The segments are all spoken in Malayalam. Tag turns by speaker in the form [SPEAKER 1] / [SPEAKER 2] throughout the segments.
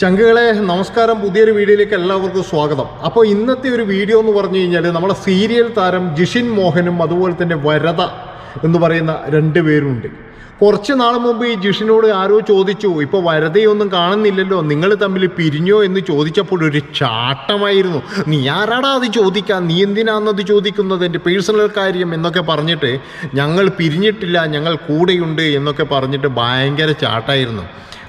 [SPEAKER 1] ചങ്കുകളെ നമസ്കാരം. പുതിയൊരു വീഡിയോയിലേക്ക് എല്ലാവർക്കും സ്വാഗതം. അപ്പോൾ ഇന്നത്തെ ഒരു വീഡിയോ എന്ന് പറഞ്ഞു കഴിഞ്ഞാൽ നമ്മളെ സീരിയൽ താരം ജിഷിൻ മോഹനും അതുപോലെ തന്നെ വരത എന്ന് പറയുന്ന രണ്ട് പേരുണ്ട്. കുറച്ച് നാൾ മുമ്പ് ഈ ജിഷിനോട് ആരോ ചോദിച്ചു ഇപ്പോൾ വരതയൊന്നും കാണുന്നില്ലല്ലോ നിങ്ങൾ തമ്മിൽ പിരിഞ്ഞോ? എന്ന് ചോദിച്ചപ്പോൾ ഒരു ചാട്ടമായിരുന്നു. നീ ആരാടാ അത് ചോദിക്കാൻ നീ എന്തിനാണെന്നത് ചോദിക്കുന്നത്? എന്റെ പേഴ്സണൽ കാര്യം എന്നൊക്കെ പറഞ്ഞിട്ട് ഞങ്ങൾ പിരിഞ്ഞിട്ടില്ല ഞങ്ങൾ കൂടെയുണ്ട് എന്നൊക്കെ പറഞ്ഞിട്ട് ഭയങ്കര ചാട്ടായിരുന്നു.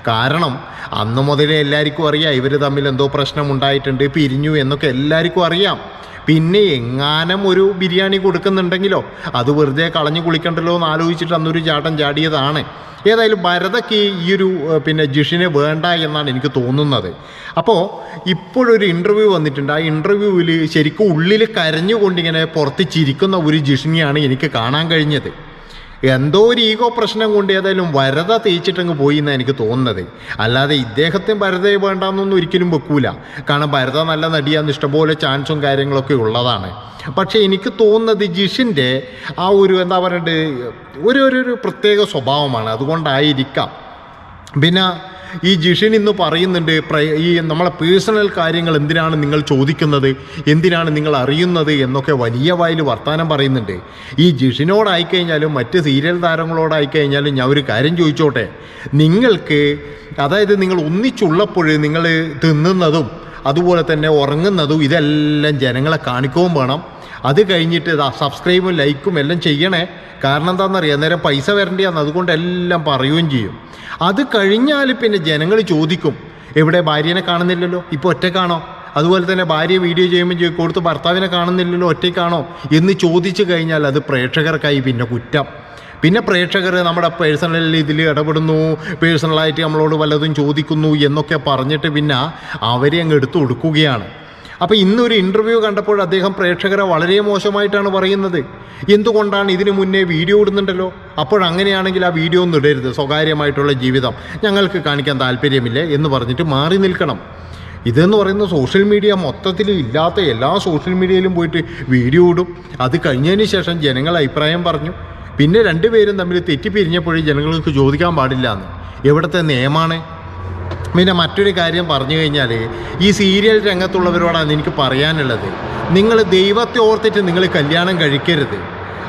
[SPEAKER 1] കാരണം അന്നു മുതലേ എല്ലാവർക്കും അറിയാം ഇവർ തമ്മിൽ എന്തോ പ്രശ്നം ഉണ്ടായിട്ടുണ്ട് പിരിഞ്ഞു എന്നൊക്കെ എല്ലാവർക്കും അറിയാം. പിന്നെ എങ്ങാനും ഒരു ബിരിയാണി കൊടുക്കുന്നുണ്ടെങ്കിലോ അത് വെറുതെ കളഞ്ഞു കുളിക്കണ്ടല്ലോ എന്ന് ആലോചിച്ചിട്ട് അന്നൊരു ചാട്ടം ചാടിയതാണ്. ഏതായാലും ഭരതയ്ക്ക് ഈ ഒരു പിന്നെ ജിഷിനെ വേണ്ട എന്നാണ് എനിക്ക് തോന്നുന്നത്. അപ്പോൾ ഇപ്പോഴൊരു ഇന്റർവ്യൂ വന്നിട്ടുണ്ട്. ആ ഇന്റർവ്യൂവിൽ ശരിക്കും ഉള്ളിൽ കരഞ്ഞുകൊണ്ടിങ്ങനെ പുറത്ത് ചിരിക്കുന്ന ഒരു ജിഷിനെയാണ് എനിക്ക് കാണാൻ കഴിഞ്ഞത്. എന്തോ ഒരു ഈഗോ പ്രശ്നം കൊണ്ട് ഏതായാലും വരത തേച്ചിട്ടങ്ങ് പോയി എന്നാണ് എനിക്ക് തോന്നുന്നത്. അല്ലാതെ ഇദ്ദേഹത്തിന് ഭരതയെ വേണ്ടാന്നൊന്നും ഒരിക്കലും വെക്കൂല. കാരണം ഭരത നല്ല നടിയാന്ന് ഇഷ്ടംപോലെ ചാൻസും കാര്യങ്ങളൊക്കെ ഉള്ളതാണ്. പക്ഷേ എനിക്ക് തോന്നുന്നത് ജിഷിന്റെ ആ ഒരു എന്താ പറയണ്ടത് ഒരു ഒരു പ്രത്യേക സ്വഭാവമാണ്. അതുകൊണ്ടായിരിക്കാം. പിന്നെ ഈ ജിഷിൻ ഇന്ന് പറയുന്നുണ്ട് ഈ നമ്മളെ പേഴ്സണൽ കാര്യങ്ങൾ എന്തിനാണ് നിങ്ങൾ ചോദിക്കുന്നത് എന്തിനാണ് നിങ്ങൾ അറിയുന്നത് എന്നൊക്കെ വലിയ വായിൽ വർത്തമാനം പറയുന്നുണ്ട്. ഈ ജിഷിനോടായിക്കഴിഞ്ഞാലും മറ്റ് സീരിയൽ താരങ്ങളോടായിക്കഴിഞ്ഞാലും ഞാൻ ഒരു കാര്യം ചോദിച്ചോട്ടെ. നിങ്ങൾക്ക് അതായത് നിങ്ങൾ ഒന്നിച്ചുള്ളപ്പോൾ നിങ്ങൾ തിന്നുന്നതും അതുപോലെ തന്നെ ഉറങ്ങുന്നതും ഇതെല്ലാം ജനങ്ങളെ കാണിക്കുകയും വേണം. അത് കഴിഞ്ഞിട്ട് ഇതാ സബ്സ്ക്രൈബും ലൈക്കും എല്ലാം ചെയ്യണേ. കാരണം എന്താണെന്നറിയാം? നേരം പൈസ വരേണ്ടിയാന്ന് അതുകൊണ്ട് എല്ലാം പറയുകയും ചെയ്യും. അത് കഴിഞ്ഞാൽ പിന്നെ ജനങ്ങൾ ചോദിക്കും എവിടെ ഭാര്യനെ കാണുന്നില്ലല്ലോ? ഇപ്പോൾ ഒറ്റക്കാണോ അതുപോലെ തന്നെ ഭാര്യ വീഡിയോ ചെയ്യുമ്പോൾ കൊടുത്ത് ഭർത്താവിനെ കാണുന്നില്ലല്ലോ? ഒറ്റയ്ക്കാണോ? എന്ന് ചോദിച്ചു കഴിഞ്ഞാൽ അത് പ്രേക്ഷകർക്കായി പിന്നെ കുറ്റം. പിന്നെ പ്രേക്ഷകർ നമ്മുടെ പേഴ്സണൽ ഇതിൽ ഇടപെടുന്നു പേഴ്സണലായിട്ട് നമ്മളോട് വല്ലതും ചോദിക്കുന്നു എന്നൊക്കെ പറഞ്ഞിട്ട് പിന്നെ അവരെ അങ്ങ് എടുത്തു കൊടുക്കുകയാണ് അപ്പോൾ ഇന്നൊരു ഇന്റർവ്യൂ കണ്ടപ്പോൾ അദ്ദേഹം പ്രേക്ഷകരെ വളരെ മോശമായിട്ടാണ് പറയുന്നത്. എന്തുകൊണ്ടാണ് ഇതിനു മുന്നേ വീഡിയോ ഇടുന്നുണ്ടല്ലോ? അപ്പോഴങ്ങനെയാണെങ്കിൽ ആ വീഡിയോ ഒന്നും ഇടരുത്. സ്വകാര്യമായിട്ടുള്ള ജീവിതം. ഞങ്ങൾക്ക് കാണിക്കാൻ താല്പര്യമില്ല എന്ന് പറഞ്ഞിട്ട് മാറി നിൽക്കണം. ഇതെന്ന് പറയുന്ന സോഷ്യൽ മീഡിയ മൊത്തത്തിൽ ഇല്ലാത്ത എല്ലാ സോഷ്യൽ മീഡിയയിലും പോയിട്ട് വീഡിയോ ഇടും. അത് കഴിഞ്ഞതിന് ശേഷം ജനങ്ങൾ അഭിപ്രായം പറഞ്ഞു. പിന്നെ രണ്ടുപേരും തമ്മിൽ തെറ്റിപ്പിരിഞ്ഞപ്പോഴേ ജനങ്ങൾക്ക് ചോദിക്കാൻ പാടില്ല എന്ന് എവിടുത്തെ നിയമമാണ്? പിന്നെ മറ്റൊരു കാര്യം പറഞ്ഞു കഴിഞ്ഞാൽ ഈ സീരിയൽ രംഗത്തുള്ളവരോടാണ് എനിക്ക് പറയാനുള്ളത്. നിങ്ങൾ ദൈവത്തെ ഓർത്തിട്ട് നിങ്ങൾ കല്യാണം കഴിക്കരുത്.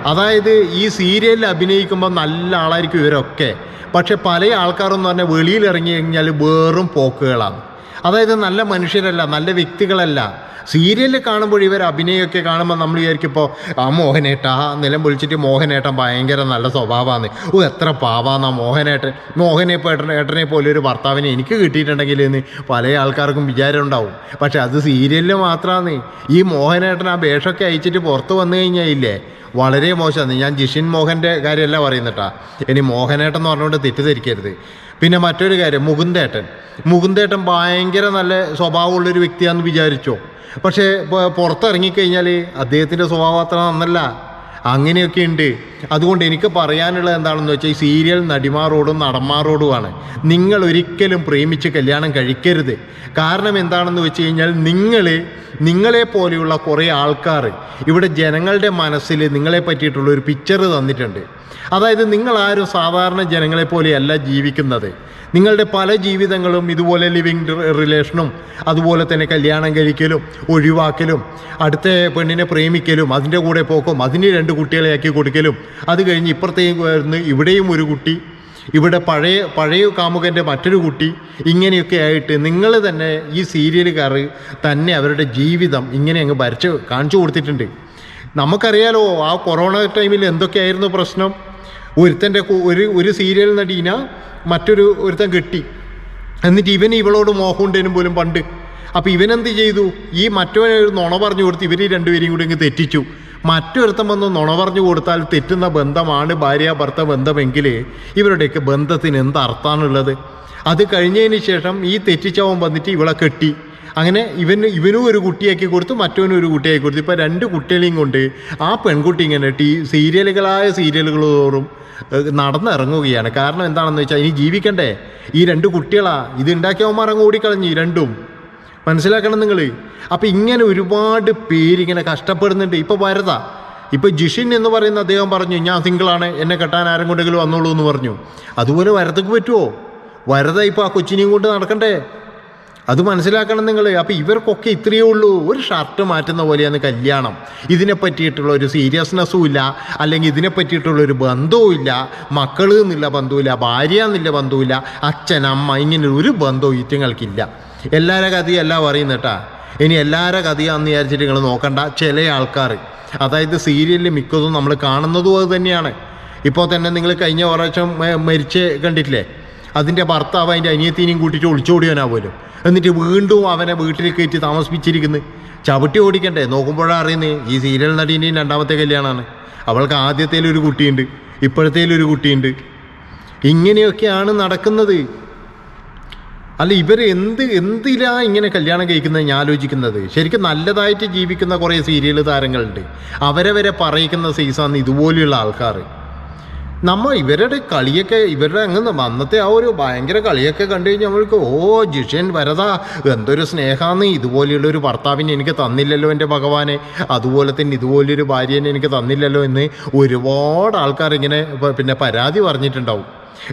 [SPEAKER 1] അതായത് ഈ സീരിയലിൽ അഭിനയിക്കുമ്പോൾ നല്ല ആളായിരിക്കും ഇവരൊക്കെ. പക്ഷെ പല ആൾക്കാരെന്ന് പറഞ്ഞാൽ വെളിയിൽ ഇറങ്ങി കഴിഞ്ഞാൽ വേറും പോക്കുകളാണ്. അതായത് നല്ല മനുഷ്യരല്ല നല്ല വ്യക്തികളല്ല. സീരിയലിൽ കാണുമ്പോൾ ഇവർ അഭിനയമൊക്കെ കാണുമ്പോൾ നമ്മൾ വിചാരിക്കും ഇപ്പോൾ ആ മോഹനേട്ടാ നിലം വിളിച്ചിട്ട് മോഹനേട്ടൻ ഭയങ്കര നല്ല സ്വഭാവമാണ്. ഓ എത്ര പാവാന്നാ മോഹനേട്ടൻ. മോഹനെ ഏട്ടനെ ഏട്ടനെ പോലെ ഒരു ഭർത്താവിനെ എനിക്ക് കിട്ടിയിട്ടുണ്ടെങ്കിൽ എന്ന് പല ആൾക്കാർക്കും വിചാരം ഉണ്ടാവും. പക്ഷെ അത് സീരിയലിൽ മാത്രമാണ് ഈ മോഹനേട്ടൻ ആ വേഷമൊക്കെ അയച്ചിട്ട് പുറത്ത് വന്നു കഴിഞ്ഞാൽ ഇല്ലേ? വളരെ മോശമാണ്. ഞാൻ ജിഷിൻ മോഹന്റെ കാര്യമല്ല പറയുന്നട്ടാ. ഇനി മോഹനേട്ടൻ എന്ന് പറഞ്ഞുകൊണ്ട് തെറ്റിദ്ധരിക്കരുത്. പിന്നെ മറ്റൊരു കാര്യം മുകുന്ദേട്ടൻ. മുകുന്ദേട്ടൻ ഭയങ്കര നല്ല സ്വഭാവമുള്ളൊരു വ്യക്തിയാണെന്ന് വിചാരിച്ചോ? പക്ഷേ പുറത്തിറങ്ങിക്കഴിഞ്ഞാൽ അദ്ദേഹത്തിന്റെ സ്വഭാവം അത്ര നന്നല്ല. അങ്ങനെയൊക്കെ ഉണ്ട്. അതുകൊണ്ട് എനിക്ക് പറയാനുള്ളത് എന്താണെന്ന് വെച്ചാൽ ഈ സീരിയൽ നടിമാരോടും നടന്മാരോടുമാണ്. നിങ്ങൾ ഒരിക്കലും പ്രേമിച്ച് കല്യാണം കഴിക്കരുത്. കാരണം എന്താണെന്ന് വെച്ച് കഴിഞ്ഞാൽ നിങ്ങൾ നിങ്ങളെ പോലെയുള്ള കുറേ ആൾക്കാർ ഇവിടെ ജനങ്ങളുടെ മനസ്സിൽ നിങ്ങളെ പറ്റിയിട്ടുള്ള ഒരു പിക്ചർ തന്നിട്ടുണ്ട്. അതായത് നിങ്ങളാരും സാധാരണ ജനങ്ങളെ പോലെയല്ല ജീവിക്കുന്നത്. നിങ്ങളുടെ പല ജീവിതങ്ങളും ഇതുപോലെ ലിവിങ് റിലേഷനും അതുപോലെ തന്നെ കല്യാണം കഴിക്കലും ഒഴിവാക്കലും അടുത്ത പെണ്ണിനെ പ്രേമിക്കലും അതിന്റെ കൂടെ പോക്കും അതിന് രണ്ട് കുട്ടികളെ ആക്കി കൊടുക്കലും അത് കഴിഞ്ഞ് ഇപ്പുറത്തേക്ക് വരുന്ന ഇവിടെയും ഒരു കുട്ടി ഇവിടെ പഴയ പഴയ കാമുകന്റെ മറ്റൊരു കുട്ടി ഇങ്ങനെയൊക്കെ ആയിട്ട് നിങ്ങൾ തന്നെ ഈ സീരിയലുകാർ തന്നെ അവരുടെ ജീവിതം ഇങ്ങനെ അങ്ങ് വരച്ച് കാണിച്ചു കൊടുത്തിട്ടുണ്ട്. നമുക്കറിയാലോ ആ കൊറോണ ടൈമിൽ എന്തൊക്കെയായിരുന്നു പ്രശ്നം? ഒരുത്തന്റെ ഒരു ഒരു സീരിയൽ നടീന മറ്റൊരു ഒരുത്തൻ കെട്ടി. എന്നിട്ട് ഇവൻ ഇവളോട് മോഹമുണ്ടേനും പോലും പണ്ട്. അപ്പോൾ ഇവനെന്ത് ചെയ്തു? ഈ മറ്റൊരു നുണ പറഞ്ഞു കൊടുത്ത് ഇവർ രണ്ടുപേരെയും കൂടി ഇങ്ങ് തെറ്റിച്ചു. മറ്റൊരുത്തം വന്ന് നുണ പറഞ്ഞു കൊടുത്താൽ തെറ്റുന്ന ബന്ധമാണ് ഭാര്യ ഭർത്ത ബന്ധമെങ്കിൽ ഇവരുടെയൊക്കെ ബന്ധത്തിന് എന്ത് അർത്ഥമാണുള്ളത് അത് കഴിഞ്ഞതിന് ശേഷം ഈ തെറ്റിച്ചവൻ വന്നിട്ട് ഇവളെ കെട്ടി. അങ്ങനെ ഇവന് ഇവനും ഒരു കുട്ടിയാക്കി കൊടുത്തു മറ്റവനും ഒരു കുട്ടിയാക്കി കൊടുത്തു. ഇപ്പോൾ രണ്ട് കുട്ടികളെയും കൊണ്ട് ആ പെൺകുട്ടി ഇങ്ങനെ ടി സീരിയലുകളായ സീരിയലുകൾ തോറും നടന്നിറങ്ങുകയാണ്. കാരണം എന്താണെന്ന് വെച്ചാൽ ഇനി ജീവിക്കണ്ടേ? ഈ രണ്ട് കുട്ടികളാ ഇത് ഉണ്ടാക്കിയവന്മാർ അങ്ങ് ഓടിക്കളഞ്ഞു രണ്ടും. മനസ്സിലാക്കണം നിങ്ങൾ അപ്പം ഇങ്ങനെ ഒരുപാട് പേരിങ്ങനെ കഷ്ടപ്പെടുന്നുണ്ട്. ഇപ്പോൾ വരത. ഇപ്പോൾ ജിഷിൻ എന്ന് പറയുന്ന അദ്ദേഹം പറഞ്ഞു ഞാൻ സിംഗിളാണ് എന്നെ കെട്ടാൻ ആരും കൊണ്ടെങ്കിലും വന്നോളൂ എന്ന് പറഞ്ഞു. അതുപോലെ വരതക്ക് പറ്റുമോ വരത ഇപ്പോൾ ആ കൊച്ചിനെയും കൊണ്ട് നടക്കണ്ടേ? അത് മനസ്സിലാക്കണം നിങ്ങൾ അപ്പോൾ ഇവർക്കൊക്കെ ഇത്രയേ ഉള്ളൂ. ഒരു ഷർട്ട് മാറ്റുന്ന പോലെയാണ് കല്യാണം. ഇതിനെ പറ്റിയിട്ടുള്ള ഒരു സീരിയസ്നെസ്സും ഇല്ല. അല്ലെങ്കിൽ ഇതിനെ പറ്റിയിട്ടുള്ള ഒരു ബന്ധവും ഇല്ല. മക്കൾ എന്നുള്ള ബന്ധവുമില്ല ഭാര്യ എന്നുള്ള ബന്ധവുമില്ല അച്ഛൻ അമ്മ ഇങ്ങനെ ഒരു ബന്ധവും ഈറ്റങ്ങൾക്കില്ല. എല്ലാവരുടെ കഥയല്ല പറയുന്നത് കേട്ടാ. ഇനി എല്ലാവരുടെ കഥയാണെന്ന് വിചാരിച്ചിട്ട് നിങ്ങൾ നോക്കണ്ട. ചില ആൾക്കാർ അതായത് സീരിയലിൽ മിക്കതും നമ്മൾ കാണുന്നതും അത് തന്നെയാണ്. ഇപ്പോൾ തന്നെ നിങ്ങൾ കഴിഞ്ഞ പ്രാവശ്യം മരിച്ച് കണ്ടിട്ടില്ലേ? അതിന്റെ ഭർത്താവ് അതിന്റെ അനിയത്തിനെയും കൂട്ടിയിട്ട് ഒളിച്ചോടിയാനാവുമല്ലോ എന്നിട്ട് വീണ്ടും അവനെ വീട്ടിൽ കയറ്റി താമസിപ്പിച്ചിരിക്കുന്നു. ചവിട്ടി ഓടിക്കണ്ടേ? നോക്കുമ്പോഴാണ് അറിയുന്നത് ഈ സീരിയൽ നടീന്റെയും രണ്ടാമത്തെ കല്യാണമാണ് അവൾക്ക് ആദ്യത്തേലൊരു കുട്ടിയുണ്ട് ഇപ്പോഴത്തേലൊരു കുട്ടിയുണ്ട്. ഇങ്ങനെയൊക്കെയാണ് നടക്കുന്നത്. അല്ല ഇവർ എന്ത് എന്തിലാ ഇങ്ങനെ കല്യാണം കഴിക്കുന്നത് ഞാൻ ആലോചിക്കുന്നത്? ശരിക്കും നല്ലതായിട്ട് ജീവിക്കുന്ന കുറേ സീരിയൽ താരങ്ങളുണ്ട്. അവരെ വരെ പറയിക്കുന്ന സീസാണ് ഇതുപോലെയുള്ള ആൾക്കാർ നമ്മൾ ഇവരുടെ കളിയൊക്കെ ഇവരുടെ അങ്ങ് അന്നത്തെ ആ ഒരു ഭയങ്കര കളിയൊക്കെ കണ്ടു കഴിഞ്ഞാൽ നമ്മൾക്ക് ഓ ജിഷൻ വരതാ എന്തൊരു സ്നേഹമാണ് ഇതുപോലെയുള്ള ഒരു ഭർത്താവിനെ എനിക്ക് തന്നില്ലല്ലോ എന്റെ ഭഗവാനെ അതുപോലെ തന്നെ ഇതുപോലൊരു ഭാര്യനെ എനിക്ക് തന്നില്ലല്ലോ എന്ന് ഒരുപാട് ആൾക്കാർ ഇങ്ങനെ പിന്നെ പരാതി പറഞ്ഞിട്ടുണ്ടാവും.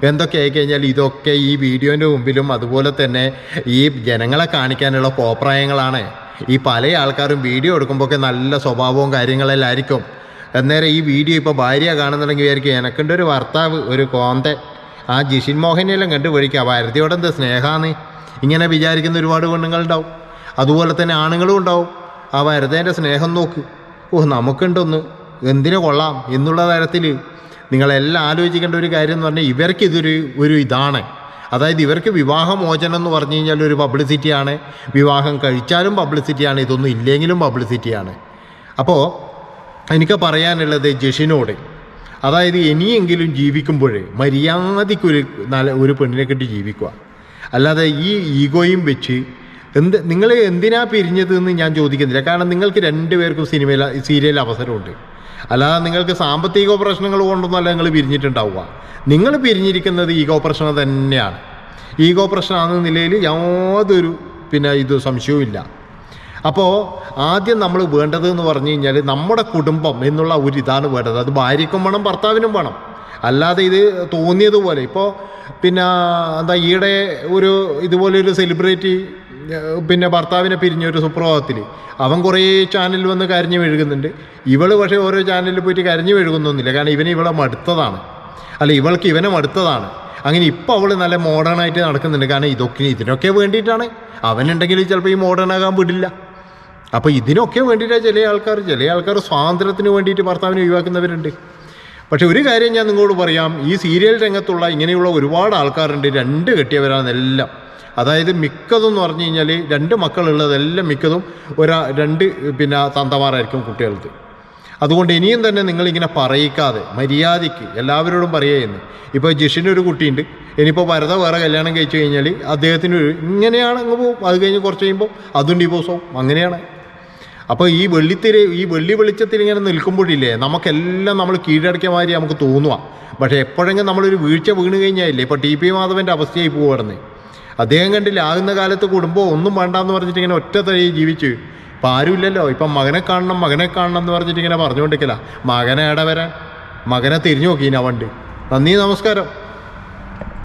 [SPEAKER 1] എന്തൊക്കെ ആയിക്കഴിഞ്ഞാൽ ഇതൊക്കെ ഈ വീഡിയോന്റെ മുമ്പിലും അതുപോലെ തന്നെ ഈ ജനങ്ങളെ കാണിക്കാനുള്ള കോപ്രായങ്ങളാണ്. ഈ പല ആൾക്കാരും വീഡിയോ എടുക്കുമ്പോഴൊക്കെ നല്ല സ്വഭാവവും കാര്യങ്ങളെല്ലാം ആയിരിക്കും അന്നേരം ഈ വീഡിയോ ഇപ്പോൾ ഭാര്യ കാണുന്നുണ്ടെങ്കിൽ വിചാരിക്കും എനക്കുണ്ട് ഒരു ഭർത്താവ് ഒരു കോന്തെ ആ ജിഷിൻ മോഹനെല്ലാം കണ്ടു പഠിക്കുക ഭാരതിയോട് എന്ത് സ്നേഹമാണ് ഇങ്ങനെ വിചാരിക്കുന്ന ഒരുപാട് പെണ്ണുങ്ങളുണ്ടാവും. അതുപോലെ തന്നെ ആണുങ്ങളും ഉണ്ടാവും. ആ വരതേന്റെ സ്നേഹം നോക്ക്. ഓ നമുക്കുണ്ടൊന്ന്. എന്തിനു കൊള്ളാം? എന്നുള്ള തരത്തിൽ നിങ്ങളെല്ലാം ആലോചിക്കേണ്ട ഒരു കാര്യം എന്ന് പറഞ്ഞാൽ ഇവർക്ക് ഇതൊരു ഒരു ഇതാണ്. അതായത് ഇവർക്ക് വിവാഹമോചനം എന്ന് പറഞ്ഞു കഴിഞ്ഞാൽ ഒരു പബ്ലിസിറ്റിയാണ് വിവാഹം കഴിച്ചാലും പബ്ലിസിറ്റിയാണ് ഇതൊന്നും ഇല്ലെങ്കിലും പബ്ലിസിറ്റിയാണ് അപ്പോൾ എനിക്ക് പറയാനുള്ളത് ജഷിനോട്. അതായത് ഇനിയെങ്കിലും ജീവിക്കുമ്പോഴേ മര്യാദയ്ക്കൊരു നല്ല ഒരു പെണ്ണിനെ കെട്ടി ജീവിക്കുക. അല്ലാതെ ഈ ഈഗോയും വെച്ച് എന്ത് നിങ്ങൾ എന്തിനാ പിരിഞ്ഞത് എന്ന് ഞാൻ ചോദിക്കുന്നില്ല. കാരണം നിങ്ങൾക്ക് രണ്ടുപേർക്കും സിനിമയിൽ സീരിയൽ അവസരമുണ്ട്. അല്ലാതെ നിങ്ങൾക്ക് സാമ്പത്തിക പ്രശ്നങ്ങൾ കൊണ്ടൊന്നുമല്ല നിങ്ങൾ പിരിഞ്ഞിട്ടുണ്ടാവുക. നിങ്ങൾ പിരിഞ്ഞിരിക്കുന്നത് ഈഗോ പ്രശ്നം തന്നെയാണ്. ഈഗോ പ്രശ്നമാണെന്ന നിലയിൽ യാതൊരു പിന്നെ ഇത് സംശയവും അപ്പോൾ ആദ്യം നമ്മൾ വേണ്ടത് എന്ന് പറഞ്ഞു കഴിഞ്ഞാൽ നമ്മുടെ കുടുംബം എന്നുള്ള ഒരു ഇതാണ് വേണ്ടത്. അത് ഭാര്യയ്ക്കും വേണം ഭർത്താവിനും വേണം. അല്ലാതെ ഇത് തോന്നിയതുപോലെ ഇപ്പോൾ പിന്നെ എന്താ ഈയിടെ ഒരു ഇതുപോലെ ഒരു സെലിബ്രിറ്റി പിന്നെ ഭർത്താവിനെ പിരിഞ്ഞ ഒരു സുപ്രഭാതത്തിൽ അവൻ കുറേ ചാനലിൽ വന്ന് കരഞ്ഞു മെഴുകുന്നുണ്ട്. ഇവൾ പക്ഷേ ഓരോ ചാനലിൽ പോയിട്ട് കരഞ്ഞു മെഴുകുന്നൊന്നുമില്ല. കാരണം ഇവന് ഇവളെ മടുത്തതാണ്. അല്ല ഇവൾക്ക് ഇവനെ മടുത്തതാണ്. അങ്ങനെ ഇപ്പോൾ അവൾ നല്ല മോഡേണായിട്ട് നടക്കുന്നുണ്ട്. കാരണം ഇതൊക്കെ ഇതിനൊക്കെ വേണ്ടിയിട്ടാണ്. അവനുണ്ടെങ്കിൽ ചിലപ്പോൾ ഈ മോഡേൺ ആകാൻ വിടില്ല. അപ്പോൾ ഇതിനൊക്കെ വേണ്ടിയിട്ടാണ് ചില ആൾക്കാർ ചില ആൾക്കാർ സ്വാതന്ത്ര്യത്തിന് വേണ്ടിയിട്ട് ഭർത്താവിനെ ഒഴിവാക്കുന്നവരുണ്ട്. പക്ഷെ ഒരു കാര്യം ഞാൻ നിങ്ങളോട് പറയാം ഈ സീരിയൽ രംഗത്തുള്ള ഇങ്ങനെയുള്ള ഒരുപാട് ആൾക്കാരുണ്ട് രണ്ട് കെട്ടിയവരാണ് എല്ലാം. അതായത് മിക്കതെന്ന് പറഞ്ഞു കഴിഞ്ഞാൽ രണ്ട് മക്കളുള്ളതെല്ലാം മിക്കതും ഒരാ രണ്ട് പിന്നെ തന്തമാരായിരിക്കും കുട്ടികൾക്ക്. അതുകൊണ്ട് ഇനിയും തന്നെ നിങ്ങളിങ്ങനെ പറയിക്കാതെ മര്യാദയ്ക്ക് എല്ലാവരോടും പറയുകയെന്ന് ഇപ്പോൾ ജിഷിന്റെ ഒരു കുട്ടിയുണ്ട് ഇനിയിപ്പോൾ ഭരത വേറെ കല്യാണം കഴിച്ചു കഴിഞ്ഞാൽ അദ്ദേഹത്തിന് ഇങ്ങനെയാണ് അങ്ങ് പോകും. അത് കഴിഞ്ഞ് കുറച്ച് കഴിയുമ്പോൾ അതും ഡിവോഴ്സ് ആവും. അങ്ങനെയാണ്. അപ്പോൾ ഈ വെള്ളിത്തിരി ഈ വെള്ളി വെളിച്ചത്തിൽ ഇങ്ങനെ നിൽക്കുമ്പോഴില്ലേ നമുക്കെല്ലാം നമ്മൾ കീഴടക്കിയ മാതിരി നമുക്ക് തോന്നുക. പക്ഷേ എപ്പോഴെങ്കിലും നമ്മളൊരു വീഴ്ച വീണ് കഴിഞ്ഞാലില്ലേ ഇപ്പോൾ ടി പി മാധവന്റെ അവസ്ഥയായി പോകുമായിരുന്നു അദ്ദേഹം കണ്ടില്ല ആകുന്ന കാലത്ത് കുടുംബം ഒന്നും വേണ്ടാന്ന് പറഞ്ഞിട്ട് ഇങ്ങനെ ഒറ്റ തഴി ജീവിച്ചു. ഇപ്പം ആരുമില്ലല്ലോ ഇപ്പം മകനെ കാണണം മകനെ കാണണം എന്ന് പറഞ്ഞിട്ട് ഇങ്ങനെ പറഞ്ഞുകൊണ്ടിരിക്കില്ല മകനെ ഇടവരാൻ മകനെ തിരിഞ്ഞു നോക്കി ഇനി വണ്ടി. നന്ദി നമസ്കാരം.